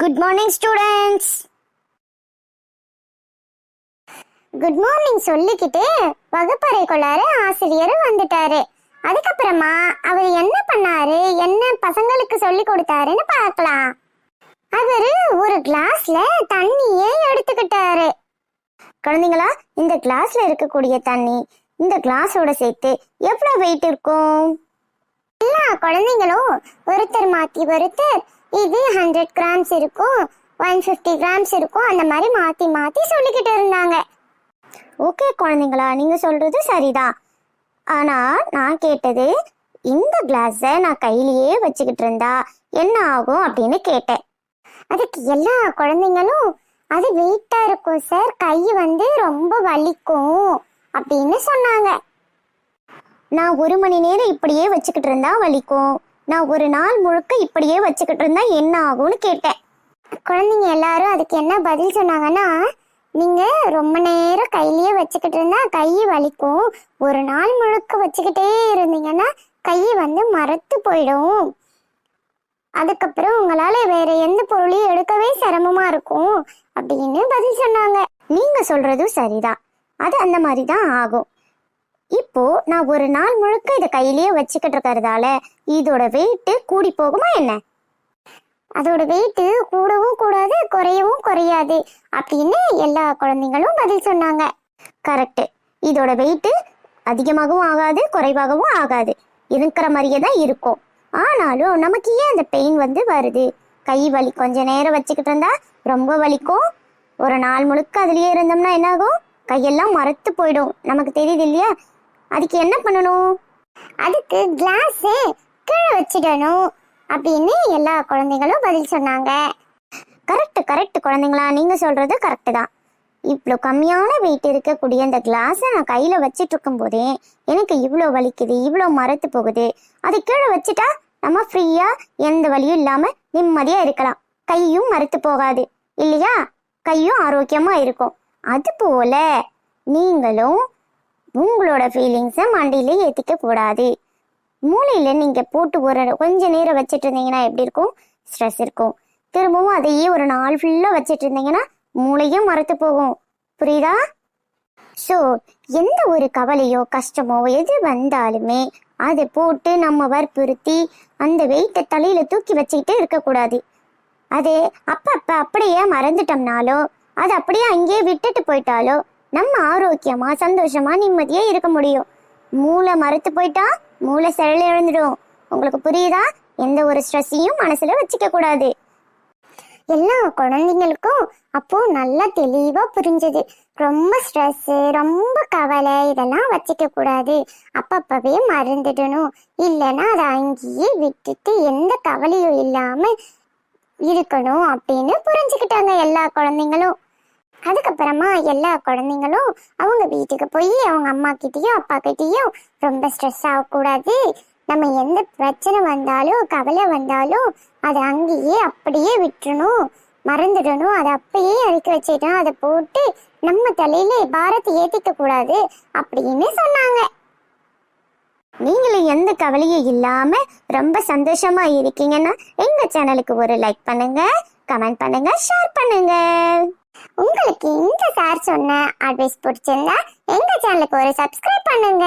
Good morning students good morning சொல்லிக்கிட்டு வகுப்பறைக்குள்ளார ஆசிரியர் வந்துட்டாரு. அதுக்கப்புறமா அவர் என்ன பண்ணாரு? என்ன பசங்களுக்கு சொல்லி கொடுத்தாருன்னு பார்க்கலாம். அவரு ஒரு கிளாஸ்ல தண்ணியே எடுத்துக்கிட்டாரு. குழந்தைங்களா இந்த கிளாஸ்ல இருக்கக்கூடிய தண்ணி இந்த கிளாஸோட சேர்த்து எவ்வளவு வெயிட் இருக்கும்? எல்லா குழந்தைங்களும் ஒருத்தர் மாத்தி ஒருத்தர் இது ஹண்ட்ரட் கிராம்ஸ் இருக்கும் ஒன் ஃபிஃப்டி கிராம்ஸ் இருக்கும் அந்த மாதிரி மாத்தி மாத்தி சொல்லிக்கிட்டு இருந்தாங்க. ஓகே குழந்தைங்களா நீங்க சொல்றது சரிதான். ஆனா நான் கேட்டது இந்த கிளாஸை நான் கையிலேயே வச்சுக்கிட்டு இருந்தா என்ன ஆகும் அப்படின்னு கேட்டேன். அதுக்கு எல்லா குழந்தைங்களும் அது வெயிட்டா இருக்கும் சார் கை வந்து ரொம்ப வலிக்கும் அப்படின்னு சொன்னாங்க. நான் ஒரு மணி நேரம் இப்படியே வச்சுக்கிட்டு இருந்தா வலிக்கும். நான் ஒரு நாள் முழுக்க இப்படியே வச்சுக்கிட்டு இருந்தா என்ன ஆகும்னு கேட்டேன். குழந்தைங்க எல்லாரும் அதுக்கு என்ன பதில் சொன்னாங்கன்னா நீங்க ரொம்ப நேரம் கையிலேயே வச்சுக்கிட்டு இருந்தா கை வலிக்கும். ஒரு நாள் முழுக்க வச்சுக்கிட்டே இருந்தீங்கன்னா கை வந்து மரத்து போயிடும். அதுக்கப்புறம் உங்களால வேற எந்த பொருளையும் எடுக்கவே சிரமமா இருக்கும். அப்படின்னு பதில் சொன்னாங்க. நீங்க சொல்றதும் சரிதான். அது அந்த மாதிரி தான் ஆகும். இப்போ நான் ஒரு நாள் முழுக்க இதை கையிலேயே வச்சுக்கிட்டு இருக்கிறதால இதோட வெயிட்டு கூடி போகுமா என்ன? அதோட வெயிட் கூடவும் கூடாது குறையவும் குறையாது அப்படின்னு எல்லா குழந்தைங்களும் பதில் சொன்னாங்க. கரெக்ட் இதோட வெயிட்டு அதிகமாகவும் ஆகாது குறைவாகவும் ஆகாது. இருக்கிற மாதிரியே தான் இருக்கும். ஆனாலும் நமக்கு ஏன் அந்த பெயின் வந்து வருது? கை வலி கொஞ்ச நேரம் வச்சுக்கிட்டு இருந்தா ரொம்ப வலிக்கும். ஒரு நாள் முழுக்க அதுலயே இருந்தோம்னா என்ன ஆகும் கையெல்லாம் மரத்து போயிடும். நமக்கு தெரியுது இல்லையா? அதுக்கு என்ன பண்ணணும்? அதுக்கு கிளாஸ் கீழே வச்சிடணும் அப்படின்னு எல்லா குழந்தைகளும் பதில் சொன்னாங்க. கரெக்ட் கரெக்ட் குழந்தைங்களா? நீங்க சொல்றது கரெக்ட் தான். இவ்வளோ கம்மியான வெயிட் இருக்கக்கூடிய அந்த கிளாஸை நான் கையில் வச்சிட்டு இருக்கும் போதே எனக்கு இவ்வளோ வலிக்குது இவ்வளோ மரத்து போகுது. அது கீழே வச்சுட்டா நம்ம ஃப்ரீயாக எந்த வலியும் இல்லாமல் நிம்மதியாக இருக்கலாம். கையும் மறுத்து போகாது இல்லையா? கையும் ஆரோக்கியமாக இருக்கும். அதுபோல நீங்களும் உங்களோட ஃபீலிங்ஸை மண்டியில ஏற்றிக்க கூடாது. மூளையில நீங்க போட்டு ஒரு கொஞ்ச நேரம் வச்சிட்டு இருந்தீங்கன்னா எப்படி இருக்கும்? ஸ்ட்ரெஸ் இருக்கும். திரும்பவும் அதையே ஒரு நாள் ஃபுல்லாக வச்சிட்டு இருந்தீங்கன்னா மூளையும் மறத்து போகும். புரியுதா? ஸோ எந்த ஒரு கவலையோ கஷ்டமோ எது வந்தாலுமே அதை போட்டு நம்ம வற்புறுத்தி அந்த வெயிட்டை தலையில தூக்கி வச்சுக்கிட்டு இருக்கக்கூடாது. அது அப்பப்ப அப்படியே மறந்துட்டோம்னாலோ அது அப்படியே அங்கேயே விட்டுட்டு போயிட்டாலோ நம்ம ஆரோக்கியமா சந்தோஷமா நிம்மதியா இருக்க முடியும். மூளை மறுத்து போயிட்டா மூளை செழல் எழுந்துடும். உங்களுக்கு புரியுதா? எந்த ஒரு ஸ்ட்ரெஸ்ஸையும் மனசுல வச்சுக்க கூடாது. எல்லா குழந்தைங்களுக்கும் அப்போ நல்லா தெளிவா புரிஞ்சது. ரொம்ப ஸ்ட்ரெஸ் ரொம்ப கவலை இதெல்லாம் வச்சுக்க கூடாது. அப்பப்பவே மறந்துடணும். இல்லைன்னா அதை அங்கேயே விட்டுட்டு எந்த கவலையும் இல்லாம இருக்கணும் அப்படின்னு புரிஞ்சுக்கிட்டாங்க எல்லா குழந்தைங்களும். அதுக்கப்புறமா எல்லா குழந்தைங்களும் அவங்க வீட்டுக்கு போய் அவங்க அம்மா கிட்டயும் அப்பா கிட்டயும் ரொம்ப ஸ்ட்ரெஸ் ஆகக்கூடாது. நம்ம எந்த பிரச்சனை வந்தாலும் கவலை வந்தாலும் அதை அங்கேயே அப்படியே விட்டுறணும். மறந்துடணும். அதை அப்பயே அழைக்க வச்சிடணும். அதை போட்டு நம்ம தலையில பாரத்தை ஏத்திக்க கூடாது அப்படின்னு சொன்னாங்க. நீங்களும் எந்த கவலையும் இல்லாம ரொம்ப சந்தோஷமா இருக்கீங்கன்னா எங்க சேனலுக்கு ஒரு லைக் பண்ணுங்க கமெண்ட் பண்ணுங்க ஷேர் பண்ணுங்க. உங்களுக்கு இந்த சார் சொன்ன அட்வைஸ் பிடிச்சிருந்தா எங்க சேனலுக்கு ஒரு சப்ஸ்கிரைப் பண்ணுங்க.